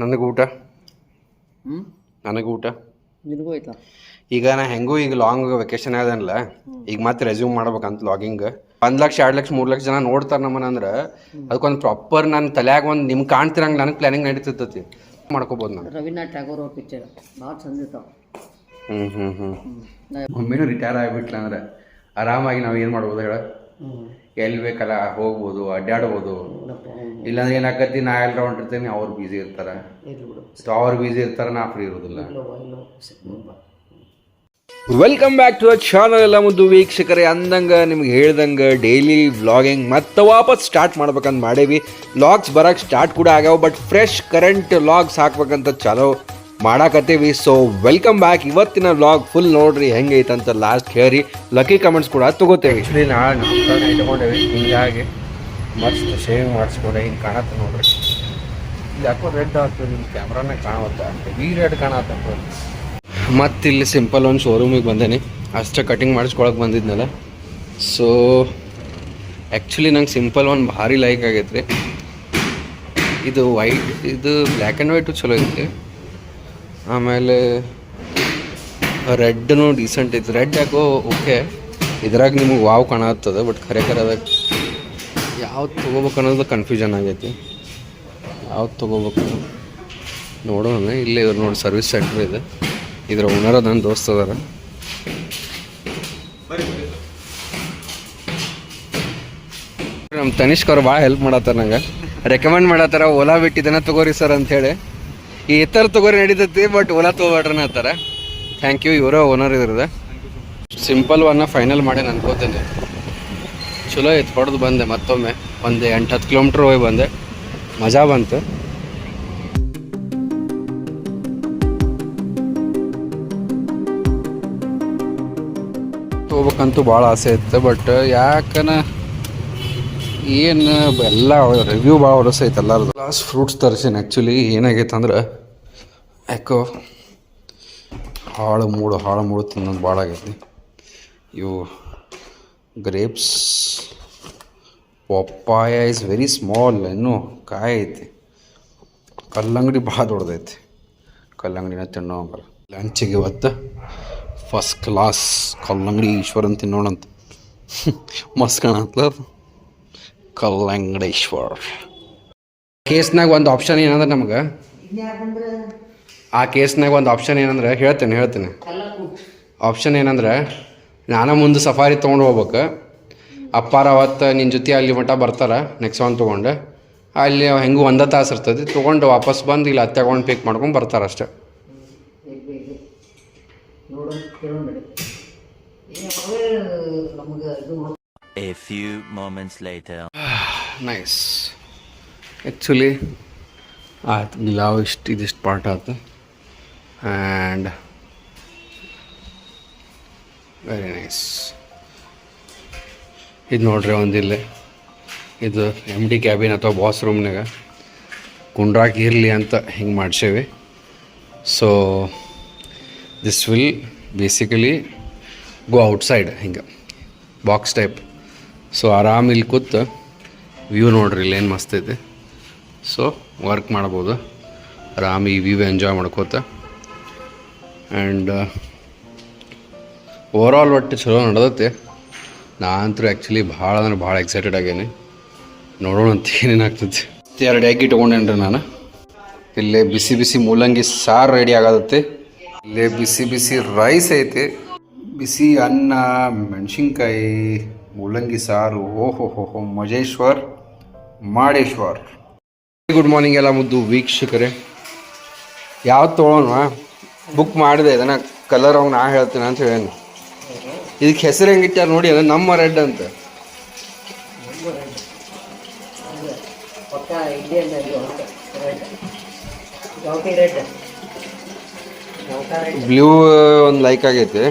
ನನಗೆ ಊಟ. ಹ್ಞೂ ನನಗೆ ಊಟ. ನಿನಗೂ ಆಯ್ತಾ? ಈಗ ನಾ ಹೆಂಗೂ ಈಗ ಲಾಂಗ್ ವೆಕೇಶನ್ ಅದನಲ್ಲ ಈಗ ಮತ್ತೆ ರೆಸ್ಯೂಮ್ ಮಾಡ್ಬೇಕಂತ ಲಾಗಿಂಗ್ ಒಂದ್ ಲಕ್ಷ ಎರಡು ಲಕ್ಷ ಮೂರು ಲಕ್ಷ ಜನ ನೋಡ್ತಾರೆ ನಮ್ಮನ್ನ ಅಂದ್ರೆ ಅದಕ್ಕೊಂದು ಪ್ರಾಪರ್ ನನ್ನ ತಲೆಯಾಗ ಒಂದು ನಿಮ್ಗೆ ಕಾಣ್ತಿರಂಗೆ ನನಗೆ ಪ್ಲಾನಿಂಗ್ ನಡೀತಿರ್ತೈತಿ. ಮಾಡ್ಕೋಬೋದು ನಾನು. ರವೀಂದ್ರನಾಥ್ ಟ್ಯಾಗೋರ್ ಅವ್ರ ಪಿಕ್ಚರ್ ಭಾಳ ಚಂದ ಇರ್ತಾವ. ಹ್ಞೂ ಹ್ಞೂ ಹ್ಞೂ ಹ್ಞೂ ಒಮ್ಮೆನೂ ರಿಟೈರ್ ಆಗಿಬಿಟ್ಲ ಅಂದ್ರೆ ಆರಾಮಾಗಿ ನಾವು ಏನು ಮಾಡ್ಬೋದು ಹೇಳ? ಎಲ್ಲಿ ಬೇಕಲ್ಲ ಹೋಗ್ಬೋದು ಅಡ್ಡಾಡ್ಬೋದು. ಇಲ್ಲಾಂದ್ರೆ ಏನಾಕತಿ ನಾ ಎಲ್ಲ ಹೊಂಟಿರ್ತೀನಿ ಅವ್ರು ಬ್ಯುಸಿ ಇರ್ತಾರೆ. ಸೊ ಅವ್ರು ಬ್ಯುಸಿ ಇರ್ತಾರೆ ನಾ ಫ್ರೀ ಇರೋದಿಲ್ಲ. Welcome back to a channel ಎಲ್ಲ ಮುದ್ದು ವೀಕ್ಷಕರೇ. ಅಂದಂಗೆ ನಿಮ್ಗೆ ಹೇಳ್ದಂಗೆ ಡೈಲಿ ವ್ಲಾಗಿಂಗ್ ಮತ್ತೆ ವಾಪಸ್ ಸ್ಟಾರ್ಟ್ ಮಾಡ್ಬೇಕಂತ ಮಾಡೇವಿ. ವ್ಲಾಗ್ಸ್ ಬರೋಕ್ಕೆ ಸ್ಟಾರ್ಟ್ ಕೂಡ ಆಗ್ಯಾವ ಬಟ್ ಫ್ರೆಶ್ ಕರೆಂಟ್ ವ್ಲಾಗ್ಸ್ ಹಾಕ್ಬೇಕಂತ ಚಲೋ. ಮಾಡಾಕತ್ತೀವಿ. ಸೊ ವೆಲ್ಕಮ್ ಬ್ಯಾಕ್ ಇವತ್ತಿನ ವ್ಲಾಗ್ ಫುಲ್ ನೋಡ್ರಿ ಹೆಂಗೈತೆ ಅಂತ ಲಾಸ್ಟ್ ಕೇಳಿ ಲಕ್ಕಿ ಕಮೆಂಟ್ಸ್ ಕೂಡ ತಗೋತೇವೆ. ಆ್ಯಕ್ಚುಲಿ ನಾಳೆ ನಾಷ್ಟ ಇಟ್ಕೊಂಡೇವಿ. ಹಿಂಗಾಗಿ ಮಸ್ತ್ ಶೇವಿಂಗ್ ಮಾಡಿಸ್ಕೊಂಡೆ. ಹಿಂಗೆ ಕಾಣತ್ತೆ ನೋಡ್ರಿ. ಇಲ್ಲಿ ಯಾಕೋ ರೆಡ್ ಆಗ್ತದೆ. ನಿಮ್ಮ ಕ್ಯಾಮ್ರಾನೇ ಕಾಣುತ್ತೆ ಈ ರೆಡ್ ಕಾಣತ್ತೆ ಮತ್ತೆ ಇಲ್ಲಿ ಸಿಂಪಲ್ ಒಂದು ಶೋರೂಮಿಗೆ ಬಂದೇನೆ. ಅಷ್ಟೇ ಕಟಿಂಗ್ ಮಾಡಿಸ್ಕೊಳಕ್ಕೆ ಬಂದಿದ್ನಲ್ಲ. ಸೊ ಆ್ಯಕ್ಚುಲಿ ನಂಗೆ ಸಿಂಪಲ್ ಒಂದು ಭಾರಿ ಲೈಕ್ ಆಗೈತೆ ರೀ ಇದು ವೈಟ್ ಇದು ಬ್ಲ್ಯಾಕ್ ಆ್ಯಂಡ್ ವೈಟು ಚಲೋ ಐತಿ ಆಮೇಲೆ ರೆಡ್ನು ಡೀಸೆಂಟ್ ಇತ್ತು. ರೆಡ್ ಯಾಕೋ ಓಕೆ. ಇದ್ರಾಗ ನಿಮಗೆ ವಾವ್ ಕಾಣತ್ತದ ಬಟ್ ಖರೆ ಖರೆ ಅದಾಗ ಯಾವ್ದು ತೊಗೋಬೇಕು ಅನ್ನೋದು ಕನ್ಫ್ಯೂಷನ್ ಆಗೈತಿ. ಯಾವ್ದು ತೊಗೋಬೇಕು ನೋಡೋಣ. ಇಲ್ಲಿ ಇವ್ರು ನೋಡಿ ಸರ್ವಿಸ್ ಸೆಂಟ್ರ್ ಇದೆ. ಇದ್ರ ಓನರ್ ನನ್ನ ದೋಸ್ತ ಅದಾರ. ನಮ್ಮ ತನಿಷ್ಕ್ ಅವ್ರು ಭಾಳ ಹೆಲ್ಪ್ ಮಾಡತ್ತಾರ ನಂಗೆ. ರೆಕಮೆಂಡ್ ಮಾಡತ್ತಾರ, ಓಲಾ ಬಿಟ್ಟಿದ್ದೇನೆ ತಗೋರಿ ಸರ್ ಹೇಳಿ. ಈ ಎತ್ತರ ತಗೋರಿ ನಡೀತೈತಿ ಬಟ್ ಓಲಾ ತಗೋಬೇಡ್ರಿ ಅಂತಾರ ಥ್ಯಾಂಕ್ ಯು ಇವರ ಓನರ್ ಇದ್ರದ ಸಿಂಪಲ್ ಒನ್ನ ಫೈನಲ್ ಮಾಡಿ ಅನ್ಕೋತೇನೆ. ಚಲೋ ಐತೆ, ಹೊಡೆದು ಬಂದೆ ಮತ್ತೊಮ್ಮೆ. ಒಂದು ಎಂಟು ಹತ್ತು ಕಿಲೋಮೀಟ್ರ್ ಹೋಗಿ ಬಂದೆ. ಮಜಾ ಬಂತು. ಹೋಗ್ಬೇಕಂತೂ ಭಾಳ ಆಸೆ ಇತ್ತು ಬಟ್ ಯಾಕನ ಏನು, ಎಲ್ಲ ರಿವ್ಯೂ ಭಾಳ ಹೊರಸೈತೆ ಎಲ್ಲರದು. ಲಾಸ್ಟ್ ಫ್ರೂಟ್ಸ್ ತರಿಸೀನಿ ಆ್ಯಕ್ಚುಲಿ ಏನಾಗೈತೆ ಅಂದ್ರೆ ಯಾಕೋ? ಹಾಳು ಮೂಡು ಹಾಳು ಮೂಡು ತಿನ್ನೋದು ಭಾಳ ಆಗೈತಿ. ಇವು grapes papaya is very small ಇನ್ನೂ ಕಾಯಿ ಐತಿ. ಕಲ್ಲಂಗಡಿ ಭಾಳ ದೊಡ್ಡದೈತಿ. ಕಲ್ಲಂಗಡಿನ ತಿನ್ನೋಂಗಲ್ಲ ಲಂಚಿಗೆ ಇವತ್ತು ಫಸ್ಟ್ ಕ್ಲಾಸ್ ಕಲ್ಲಂಗಡಿ ಈಶ್ವರನ್ ತಿನ್ನೋಣಂತ. ಅದು? ಕಲ್ಲಂಗಡೇಶ್ವರ್. ಕೇಸ್ನಾಗ ಒಂದು ಆಪ್ಷನ್ ಏನಂದ್ರೆ ನಮ್ಗೆ? ಆ ಕೇಸ್ನಾಗ ಒಂದು ಆಪ್ಷನ್ ಏನಂದ್ರೆ ಹೇಳ್ತೇನೆ ಹೇಳ್ತೇನೆ. ಆಪ್ಷನ್ ಏನಂದ್ರೆ ನಾನು ಮುಂದೆ ಸಫಾರಿ ತೊಗೊಂಡು ಹೋಗ್ಬೇಕು. ಅಪ್ಪಾರ ಅವತ್ತು ನಿನ್ನ ಜೊತೆ ಅಲ್ಲಿ ಮಟ್ಟ ಬರ್ತಾರೆ ನೆಕ್ಸ್ಟ್ ಒಂದು ತೊಗೊಂಡು. ಅಲ್ಲಿ ಹೆಂಗೂ ಒಂದ ತಾಸು ಇರ್ತದೆ ತೊಗೊಂಡು ವಾಪಸ್ ಬಂದು ಇಲ್ಲಿ ಹತ್ತೆ ತಗೊಂಡು ಪಿಕ್ ಮಾಡ್ಕೊಂಡು ಬರ್ತಾರೆ ಅಷ್ಟೆ. ನೈಸ್ ಆ್ಯಕ್ಚುಲಿ ಆಯ್ತು ಗಿಲಾವ್ ಇಷ್ಟು ಇದಿಷ್ಟು ಪಾರ್ಟ್ ಆಯ್ತು ಆ್ಯಂಡ್ ವೆರಿ ನೈಸ್ ಇದು ನೋಡ್ರಿ ಒಂದಿಲ್ಲ ಇದು ಎಂ ಡಿ ಕ್ಯಾಬಿನ್ ಅಥವಾ ಬಾಸ್ ರೂಮ್ನಾಗ ಕುಂಡ್ರಾಕ್ ಇರಲಿ ಅಂತ ಹಿಂಗೆ ಮಾಡ್ಸೇವಿ. So this will basically go outside ಹಿಂಗೆ. ಬಾಕ್ಸ್ ಟೈಪ್ ಸೊ ಆರಾಮ್ ಇಲ್ಲಿ ಕೂತು ವ್ಯೂ ನೋಡ್ರಿ ಇಲ್ಲಿ ಏನು ಮಸ್ತ್ ಐತೆ. ಸೊ ವರ್ಕ್ ಮಾಡ್ಬೋದು. ಆರಾಮ್ ಈ ವ್ಯೂ ಎಂಜಾಯ್ ಮಾಡ್ಕೋತ. ಆ್ಯಂಡ್ ಓವರಾಲ್ ಒಟ್ಟು ಚಲೋ ನಡೆದತ್ತೆ ನಾನಂತೂ ಆ್ಯಕ್ಚುಲಿ ಭಾಳ ಅಂದ್ರೆ ಭಾಳ ಎಕ್ಸೈಟೆಡ್ ಆಗೇನಿ. ನೋಡೋಣ ಅಂತ ಏನೇನು ಆಗ್ತೈತಿ ಎರಡು ಎಗ್ ಇಟ್ಕೊಂಡೇನ್ರಿ ನಾನು. ಇಲ್ಲೇ ಬಿಸಿ ಬಿಸಿ ಮೂಲಂಗಿ ಸಾರು ರೆಡಿ ಆಗತ್ತೆ ಇಲ್ಲೇ ಬಿಸಿ ಬಿಸಿ ರೈಸ್ ಐತೆ. ಬಿಸಿ ಅನ್ನ, ಮೆಣಸಿನ್ಕಾಯಿ, ಮೂಲಂಗಿ ಸಾರು ಓಹೋ ಹೋ ಹೋ ಮಜೇಶ್ವರ್, ಮಾಡೇಶ್ವರ್. ಗುಡ್ ಮಾರ್ನಿಂಗ್ ಎಲ್ಲ ಮುದ್ದು ವೀಕ್ಷಕರೇ. ಯಾವ್ದು ತೊಗೊಳೋಣ? ಬುಕ್ ಮಾಡಿದೆ ಇದನ್ನ ಕಲರ್ ಅವ್ನು ನಾ ಹೇಳ್ತೀನಿ ಅಂತ ಹೇಳಿ. ಇದಕ್ಕೆ ಹೆಸರು ಹೆಂಗಿಟ್ಟಾರ ನೋಡಿ ಅದು ನಮ್ಮ ರೆಡ್ ಅಂತ. ಬ್ಲೂ ಒಂದು ಲೈಕ್ ಆಗೈತೆ.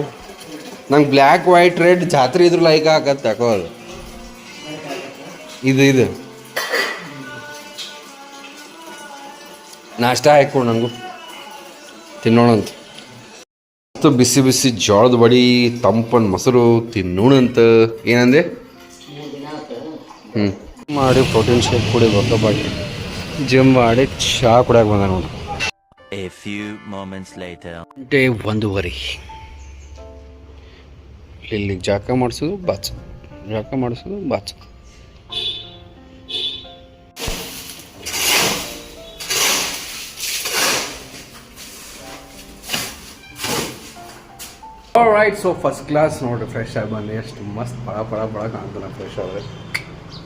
ನಂಗೆ ಬ್ಲ್ಯಾಕ್ ವೈಟ್ ರೆಡ್ ಜಾತ್ರೆ ಇದ್ರ ಲೈಕ್ ಆಗತ್ತೆ ಯಾಕೋ ಅದು. ಇದು ಇದು. ನಾಷ್ಟ ಹಾಕೊಂಡು ನನಗೂ. ತಿನ್ನೋಣಂತ. ಮತ್ತು ಬಿಸಿ ಬಿಸಿ ಜೋಳದ ಬಡಿ ತಂಪನ್ ಮೊಸರು ತಿನ್ನೋಣಂತ. ಏನಂದೆ? ಹ್ಞೂ ಮಾಡಿ ಪ್ರೋಟೀನ್ ಶೇಕ್ ಕುಡಿಬೇಕು ಬಟ್ ಜಿಮ್ ಮಾಡಿ ಚಹಾ ಕುಡಿಯೋಕೆ ಬಂದ ನೋಡಿ. A few moments later. Day ಒಂದೂವರೆ. ಇಲ್ಲಿ ಜಾಕ ಮಾಡಿಸೋದು ಬಾಚು ಜಾಕ ಮಾಡಿಸೋದು ಬಾಚು ರೈಟ್ ಸೊ ಫಸ್ಟ್ ಕ್ಲಾಸ್ ನೋಡ್ರಿ ಫ್ರೆಶ್ ಆಗಿ ಬಂದು ಎಷ್ಟು ಮಸ್ತ್ ಪಳ ಪಳ ಪಳ ಕಾಣ್ತಾನೆ ಫ್ರೆಶ್ ಆದರೆ.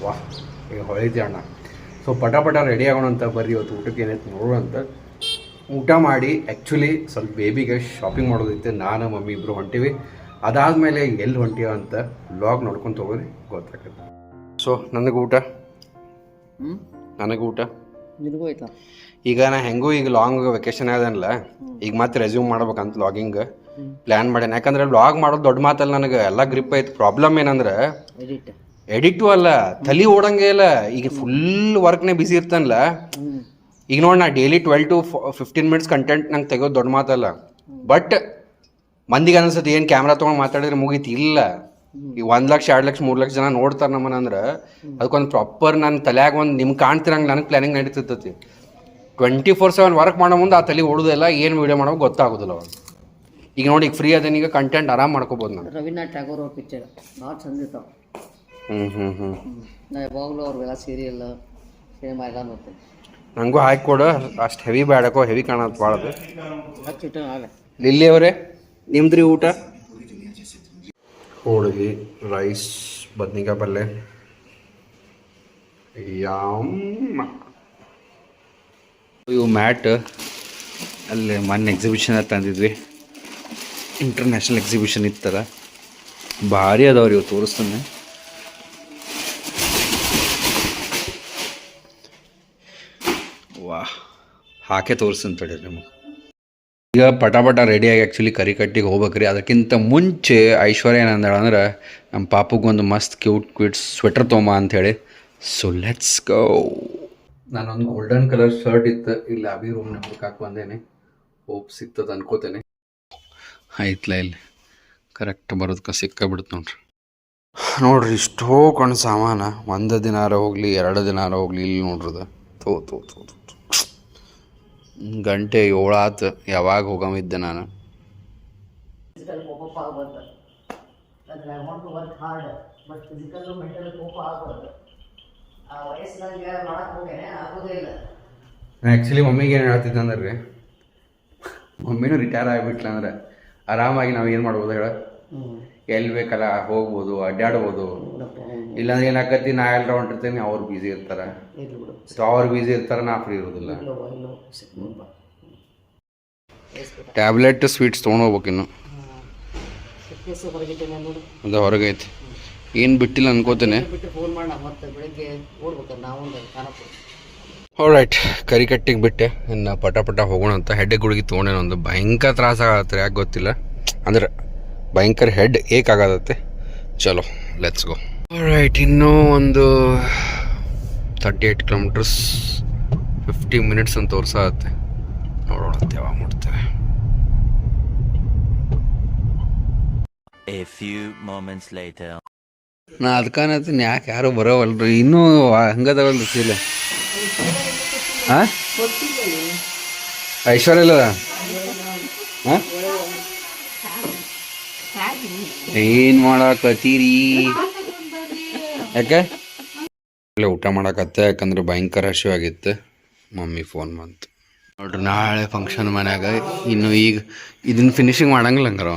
ವಾಹ್ ಈಗ ಹೊಳಿತಿ ಅಣ್ಣ. ಸೊ ಪಟ ಪಟ ರೆಡಿ ಆಗೋಣ ಅಂತ ಬರ್ರಿ. ಇವತ್ತು ಊಟಕ್ಕೆ ಏನೈತೆ ನೋಡೋಣ ಅಂತ. ಊಟ ಮಾಡಿ ಆ್ಯಕ್ಚುಲಿ ಸ್ವಲ್ಪ ಬೇಬಿಗೆ ಶಾಪಿಂಗ್ ಮಾಡೋದಿತ್ತು. ನಾನು ಮಮ್ಮಿ ಇಬ್ಬರು ಹೊಂಟೀವಿ. ಅದಾದಮೇಲೆ ಎಲ್ಲಿ ಹೊಂಟೀವ ಅಂತ ಲಾಗ್ ನೋಡ್ಕೊಂತ ತಗೋರಿ ಗೊತ್ತಾಗತ್ತೆ. ಸೊ ನನಗೆ ಊಟ? ನನಗೆ ಊಟ? ಈಗ ನಾ ಹೆಂಗೂ ಈಗ ಲಾಂಗ್ ವೆಕೇಶನ್ ಆದನಲ್ಲ ಈಗ ಮತ್ತೆ ರೆಸ್ಯೂಮ್ ಮಾಡ್ಬೇಕಂತ ಲಾಗಿಂಗ್ ಪ್ಲ್ಯಾನ್ ಮಾಡ್ಯಾನ ಯಾಕಂದ್ರೆ ವ್ಲಾಗ್ ಮಾಡೋದು ದೊಡ್ಡ ಮಾತಲ್ಲ ನನಗೆ. ಎಲ್ಲ ಗ್ರಿಪ್ ಐತೆ. ಪ್ರಾಬ್ಲಮ್ ಏನಂದ್ರೆ ಎಡಿಟ್ ಅಲ್ಲ ತಲೆ ಓಡಂಗೆ ಇಲ್ಲ. ಈಗ ಫುಲ್ ವರ್ಕ್ನೇ ಬಿಸಿ ಇರ್ತಾನಲ್ಲ. ಈಗ ನೋಡಿ ನಾ daily twelve to fifteen minutes content ನಂಗೆ ತೆಗೋದು ದೊಡ್ಡ ಮಾತಲ್ಲ. ಬಟ್ ಮಂದಿಗೆ ಅನ್ಸುತ್ತೆ ಏನು ಕ್ಯಾಮ್ರಾ ತೊಗೊಂಡು ಮಾತಾಡಿದ್ರೆ ಮುಗೀತು? ಇಲ್ಲ. ಈಗ ಒಂದು ಲಕ್ಷ ಎರಡು ಲಕ್ಷ ಮೂರು ಲಕ್ಷ ಜನ ನೋಡ್ತಾರೆ ನಮ್ಮನಂದ್ರ ಅಂದ್ರೆ ಅದಕ್ಕೊಂದು ಪ್ರಾಪರ್ ನನ್ನ ತಲೆಯಾಗ ಒಂದು ನಿಮ್ಗೆ ಕಾಣ್ತಿರಂಗೆ ನನಗೆ ಪ್ಲಾನಿಂಗ್ ನಡೀತಿರ್ತೈತಿ. ಟ್ವೆಂಟಿ ಫೋರ್ ಸೆವೆನ್ ವರ್ಕ್ ಮಾಡೋ ಮುಂದೆ ಆ ತಲೆ ಓಡೋದಿಲ್ಲ ಏನು ವೀಡಿಯೋ ಮಾಡೋ ಗೊತ್ತಾಗೋದಿಲ್ಲ ಅವಾಗ ಈಗ ನೋಡಿ ಈಗ ಫ್ರೀ ಅದೇನೀಗ ಈಗ ಕಂಟೆಂಟ್ ಆರಾಮ್ ಮಾಡ್ಕೋಬೋದು ನಾನು. ರವೀನಾಥ್ ಟ್ಯಾಗೋರ್ ಅವ್ರ ಪಿಕ್ಚರ್ ಭಾಳ ಚಂದ ಇರ್ತಾವ. ಹ್ಞೂ ಹ್ಞೂ ಹ್ಞೂ ನಾ ಯಾವಾಗಲೂ ಅವ್ರಿಗೆಲ್ಲ ಸೀರಿಯಲ್ ಸಿನಿಮಾ ಎಲ್ಲ ನೋಡ್ತೇನೆ. ನನಗೂ ಹಾಕಿಕೊಡು ಅಷ್ಟು ಹೆವಿ ಬೇಡಕೋ ಹೆವಿ ಕಾಣತ್ತೆ ಭಾಳದು ಹಚ್ಚಿಟ್ಟು ಆಗ ಲಿಲ್ಲಿ ಅವರೇ ನಿಮ್ದ್ರಿ ಊಟ? ಹೋಳಿಗೆ ರೈಸ್ ಬದ್ನಿಕಾಯಿ ಪಲ್ಯ ಯಮ್ಮ ಇವು ಮ್ಯಾಟ್ ಅಲ್ಲಿ ಮೊನ್ನೆ ಎಕ್ಸಿಬಿಷನ್ ತಂದಿದ್ವಿ. ಇಂಟರ್ನ್ಯಾಷನಲ್ ಎಕ್ಸಿಬಿಷನ್ ಇತ್ತಲ್ಲ? ಭಾರಿ ಅದಾವ್ರಿ ಇವು ತೋರಿಸ್ತಾನೆ. ವಾ ಹಾಕೆ ತೋರಿಸ್ತಾನೆ ತಡೀರಿ ನಿಮಗೆ. ಈಗ ಪಟ ಪಟ ರೆಡಿಯಾಗಿ ಆ್ಯಕ್ಚುಲಿ ಕರಿಕಟ್ಟಿಗೆ ಹೋಗ್ಬೇಕ್ರಿ ಅದಕ್ಕಿಂತ ಮುಂಚೆ ಐಶ್ವರ್ಯ ಏನಂದಾಳ ಅಂದ್ರೆ ನಮ್ಮ ಪಾಪಗೊಂದು ಮಸ್ತ್ ಕ್ಯೂಟ್ ಕ್ಯೂಟ್ ಸ್ವೆಟರ್ ತೊಂಬ ಅಂಥೇಳಿ ಸೊ ಲೆಟ್ಸ್ ಗೋ ನಾನೊಂದು ಗೋಲ್ಡನ್ ಕಲರ್ ಶರ್ಟ್ ಇತ್ತು. ಇಲ್ಲಿ ಅಭಿ ರೂಮ್ ಹುಡುಕಾಕ್ ಬಂದೇನೆ. ಹೋಪ್ ಸಿಗ್ತದೆ ಅನ್ಕೋತೇನೆ. ಆಯ್ತಲ್ಲ ಇಲ್ಲಿ. ಕರೆಕ್ಟ್ ಬರೋದಕ್ಕೆ ಸಿಕ್ಕ ಬಿಡುತ್ತೆ ನೋಡ್ರಿ. ನೋಡ್ರಿ ಇಷ್ಟೋ ಕಣ್ಣು ಸಾಮಾನ. ಒಂದು ದಿನಾರ ಹೋಗಲಿ ಎರಡು ದಿನಾರ ಹೋಗಲಿ ಇಲ್ಲಿ ನೋಡ್ರದ. ತೋ ತೋ ತೋ ತೋ ತೋ. ಗಂಟೆ ಏಳಾತು ಯಾವಾಗ ಹೋಗಮಿದ್ದೆ ನಾನು. ಆ್ಯಕ್ಚುಲಿ ಮಮ್ಮಿಗೆ ಏನು ಹೇಳ್ತಿದ್ದೆ ಅಂದ್ರೆ ರೀ ಮಮ್ಮಿನೂ ರಿಟೈರ್ ಆಗಿಬಿಟ್ಲ ಅಂದ್ರೆ ಆರಾಮಾಗಿ ನಾವು ಏನು ಮಾಡ್ಬೋದು ಹೇಳ? ಎಲ್ಲಿ ಬೇಕಲ್ಲ ಹೋಗ್ಬೋದು ಅಡ್ಡಾಡ್ಬೋದು ಇಲ್ಲಾಂದ್ರೆ ಏನಾಕತಿ ನಾ ಎಲ್ಲ ಹೊಂಟಿರ್ತೇನೆ ಅವ್ರು ಬ್ಯುಸಿ ಇರ್ತಾರೆ. ಸೊ ಅವ್ರು ಬ್ಯುಸಿ ಇರ್ತಾರೆ ನಾ ಫ್ರೀ ಇರೋದಿಲ್ಲ. ಟ್ಯಾಬ್ಲೆಟ್ ಸ್ವೀಟ್ಸ್ ತೊಗೊಂಡೋಗ್ಬೇಕು ಇನ್ನು. ಫಿಟ್ನೆಸ್ ಹೊರಗಿದ್ದೇನೆ ನೋಡು. ಅದು ಹೊರಗೈತಿ. ಏನು ಬಿಟ್ಟಿಲ್ಲ ಅನ್ಕೋತೇನೆ. ಬಿಟ್ಟು ಕರಿ ಕಟ್ಟಿಗೆ ರೈಟ್ ಬಿಟ್ಟೆ. ಇನ್ನು ಪಟ ಪಟ ಹೋಗೋಣ ಅಂತ ಹೆಡ್ಡೆ ಗುಳಿಗೆ ತೊಗೊಂಡೇನು ಒಂದು ಭಯಂಕರ ತ್ರಾಸ ಆಗತ್ತೆ ಯಾಕೆ ಗೊತ್ತಿಲ್ಲ. ಅಂದ್ರೆ ಭಯಂಕರ ಹೆಡ್ ಏಕ್ ಆಗತ್ತೆ. ಚಲೋ ಲೆಟ್ಸ್ ಗೋ ರೈಟ್ ಇನ್ನೂ ಒಂದು thirty eight kilometres fifty minutes ಅಂತ ತೋರ್ಸಾಗತ್ತೆ ನೋಡೋಣ ಯಾವಾಗ ಮಾಡ್ತೇವೆ. ನಾ ಅದಕ್ಕನತ್ತೀನಿ ಯಾಕೆ ಯಾರು ಬರೋವಲ್ರಿ? ಇನ್ನೂ ಹಂಗದವಲ್ರಿ ಫೀಲ್ ಹಾಂ ಐಶ್ವರ್ಯ ಇಲ್ಲ ಹಾಂ ಏನು ಮಾಡಾಕತ್ತೀರಿ? ಯಾಕೆ? ಊಟ ಮಾಡಕತ್ತೆ, ಯಾಕಂದ್ರೆ ಭಯಂಕರ ಹಸಿವು ಆಗಿತ್ತು. ಮಮ್ಮಿ ಫೋನ್ ಬಂತು. ನೋಡ್ರಿ, ನಾಳೆ ಫಂಕ್ಷನ್ ಮನ್ಯಾಗ, ಇನ್ನು ಈಗ ಇದನ್ನ ಫಿನಿಶಿಂಗ್ ಮಾಡಂಗಿಲ್ಲ ಹಂಗಾರ.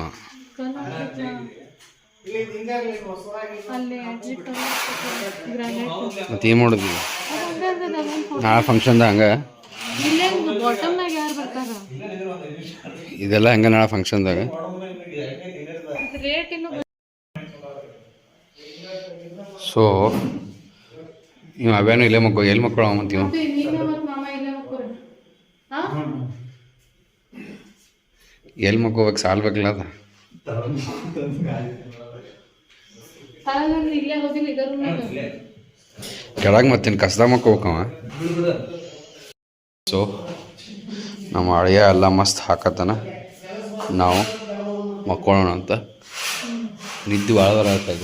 ಮತ್ತೆ ಏನು ಮಾಡೋದು? ನಾಳೆ ಫಂಕ್ಷನ್ದಾಗ ಹಂಗೆ? ಇದೆಲ್ಲ ಹೆಂಗೆ ನಾಳೆ ಫಂಕ್ಷನ್ದಾಗ ಸೊ ಇವ್ ಅವೇನು ಇಲ್ಲೇ ಮಕ್ಕಳು ಎಲ್ಲಿ ಮಕ್ಕಳು ಅವ ಹಾ ಎಲ್ಲಿ ಮಕ್ಕೋಬೇಕು ಸಾಲ್ಬೇಕಲ್ಲ ಅದ? ಕೆಳಗೆ ಮತ್ತೇನು ಕಸ್ದಾಗ ಮಕ್ಕೋಬೇಕವ ಸೊ ನಮ್ಮ ಅಳಿಯ ಎಲ್ಲ ಮಸ್ತ್ ಹಾಕತ್ತಾನ. ನಾವು ಮಕ್ಕೊಳ್ಳೋಣ ಅಂತ. ನಿದ್ದೆ ಭಾಳ ಬರತ್ತಾಗ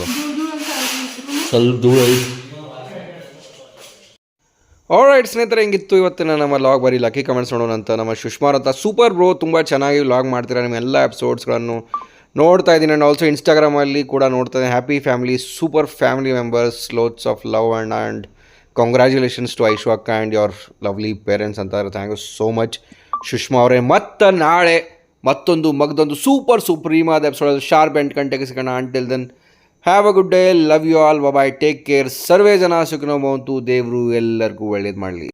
ಸ್ವಲ್ಪ ದೂರ ಆಲ್ ರೈಟ್ ಸ್ನೇಹಿತರೆ, ಹೆಂಗಿತ್ತು ಇವತ್ತಿನ ನಮ್ಮ ಲಾಗ್ ಬರೀ ಲಕ್ಕಿ ಕಮೆಂಟ್ಸ್ ನೋಡೋಣ ಅಂತ. ನಮ್ಮ ಸುಷ್ಮಾರ್ ಅಂತ ಸೂಪರ್ ಬ್ರೋ ತುಂಬ ಚೆನ್ನಾಗಿ ಲಾಗ್ ಮಾಡ್ತೀರಾ. ನಿಮ್ಮ ಎಲ್ಲ ಎಪಿಸೋಡ್ಸ್ಗಳನ್ನು ನೋಡ್ತಾ ಇದ್ದೀನಿ. ಆ್ಯಂಡ್ ಆಲ್ಸೋ ಇನ್ಸ್ಟಾಗ್ರಾಮಲ್ಲಿ ಕೂಡ ನೋಡ್ತಾ ಇದ್ದೀನಿ. Happy family super family members lots of love and and congratulations to Aishu ಅಕ್ಕ ಆ್ಯಂಡ್ ಯುವರ್ ಲವ್ಲಿ ಪೇರೆಂಟ್ಸ್ ಅಂತ thank you so much Sushma ಅವರೇ, ಮತ್ತು ನಾಳೆ ಮತ್ತೊಂದು ಮಗದೊಂದು ಸೂಪರ್ ಸುಪ್ರೀಮಾದ ಎಪಿಸೋಡ್ ಶಾರ್ಪ್ ಎಂಟು ಗಂಟೆಗೆ ಸಿಗೋಣ. Until then have a good day love you all bye take care ಸರ್ವೇ ಜನ ಸುಖನೋ ಬಂತು ದೇವರು ಎಲ್ಲರಿಗೂ ಒಳ್ಳೇದು ಮಾಡಲಿ.